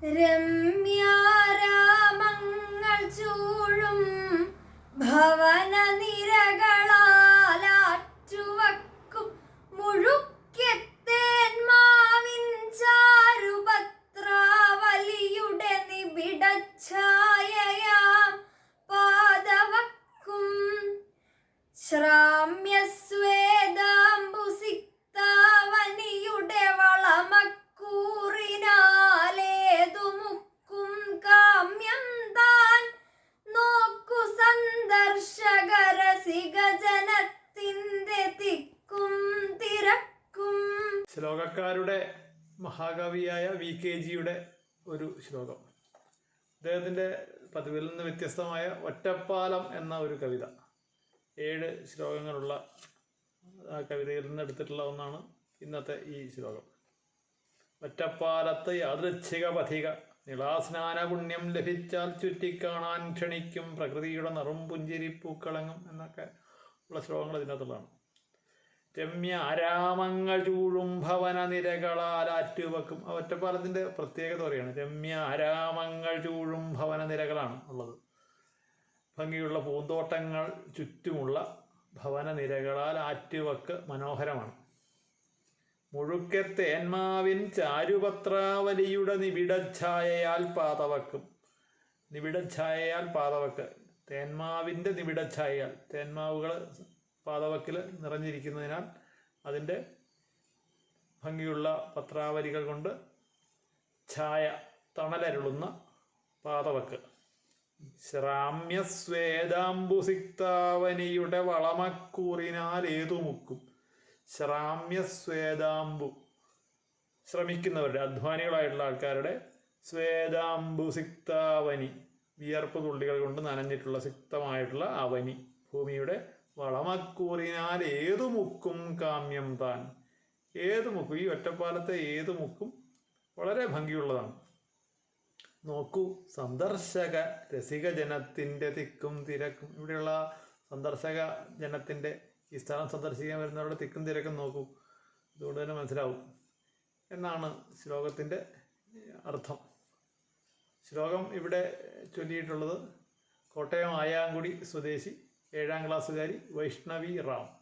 രമ്യാരാമങ്ങൾ ചൂഴും ഭവന നിരകളാലാറ്റുവക്കും മുഴുക്കെത്തേന്മാവിൻ ചാരുപത്രാവലിയുടെ നിബിഡഛായയാം പാദവക്കും. ശ്രാമ്യസ്വേദാംബുസിക്താവനിയുടെ ശ്ലോകക്കാരുടെ മഹാകവിയായ V K ജിയുടെ ഒരു ശ്ലോകം. അദ്ദേഹത്തിന്റെ പതിവിൽ നിന്ന് വ്യത്യസ്തമായ ഒറ്റപ്പാലം എന്ന ഒരു കവിത. ഏഴ് ശ്ലോകങ്ങളുള്ള ആ കവിതയിൽ നിന്ന് എടുത്തിട്ടുള്ള ഒന്നാണ് ഇന്നത്തെ ഈ ശ്ലോകം. ഒറ്റപ്പാലത്ത് യാദൃച്ഛിക പഥിക നിളാസ്നാന പുണ്യം ലഭിച്ചാൽ ചുറ്റിക്കാണാൻ ക്ഷണിക്കും പ്രകൃതിയുടെ നിറും പുഞ്ചിരി പൂക്കളങ്ങും എന്നൊക്കെ ഉള്ള ശ്ലോകങ്ങൾ ഇതിനകത്തുള്ളതാണ്. രമ്യ ആരാമങ്ങൾ ചൂഴും ഭവന നിരകളാൽ ആറ്റുവക്കും ഒറ്റപ്പാലത്തിന്റെ പ്രത്യേകത പറയാണ് രമ്യ ആരാമങ്ങൾ ചൂഴും ഭവന നിരകളാണ് ഉള്ളത്. ഭംഗിയുള്ള പൂന്തോട്ടങ്ങൾ ചുറ്റുമുള്ള ഭവന നിരകളാൽ ആറ്റുവക്ക് മനോഹരമാണ്. മുഴുക്കെ തേന്മാവിൻ ചാരുപത്രാവലിയുടെ നിബിഡഛായയാൽ പാതവക്കും. നിബിഡഛായയാൽ പാതവക്ക്. തേന്മാവിന്റെ നിബിഡഛായയാൽ. തേന്മാവുകൾ പാതവക്കിൽ നിറഞ്ഞിരിക്കുന്നതിനാൽ അതിന്റെ ഭംഗിയുള്ള പത്രാവലികൾ കൊണ്ട് ഛായ തണലരുളുന്ന പാതവക്ക് ശ്രാമ്യസ്വേദാംബുസിക്താവനിയുടെ വളമക്കൂറിനാൽ ഏതുമുക്കും. ശ്രാമ്യസ്വേദാംബു ശ്രമിക്കുന്നവരുടെ അധ്വാനികളായിട്ടുള്ള ആൾക്കാരുടെ സ്വേദാംബു സിക്താവനി വിയർപ്പ് തുള്ളികൾ കൊണ്ട് നനഞ്ഞിട്ടുള്ള സിക്തമായിട്ടുള്ള അവനി ഭൂമിയുടെ വളമക്കൂറിനാൽ ഏതു മുക്കും കാമ്യം താൻ. ഏത് മുക്കും? ഈ ഒറ്റപ്പാലത്തെ ഏത് മുക്കും? വളരെ ഭംഗിയുള്ളതാണ്. നോക്കൂ സന്ദർശക രസിക ജനത്തിന്റെ തിക്കും തിരക്കും. ഇവിടെയുള്ള സന്ദർശക ജനത്തിന്റെ ഈ സ്ഥലം സന്ദർശിക്കാൻ വരുന്നവരുടെ തിക്കും തിരക്കും നോക്കൂ. അതുകൊണ്ട് തന്നെ മനസ്സിലാവും. എന്നാണ് ശ്ലോകത്തിന്റെ അർത്ഥം. ശ്ലോകം ഇവിടെ ചൊല്ലിയിട്ടുള്ളത് കോട്ടയം ആയാങ്കുടി സ്വദേശി ഏഴാം ക്ലാസ്സുകാരി വൈഷ്ണവി റാം.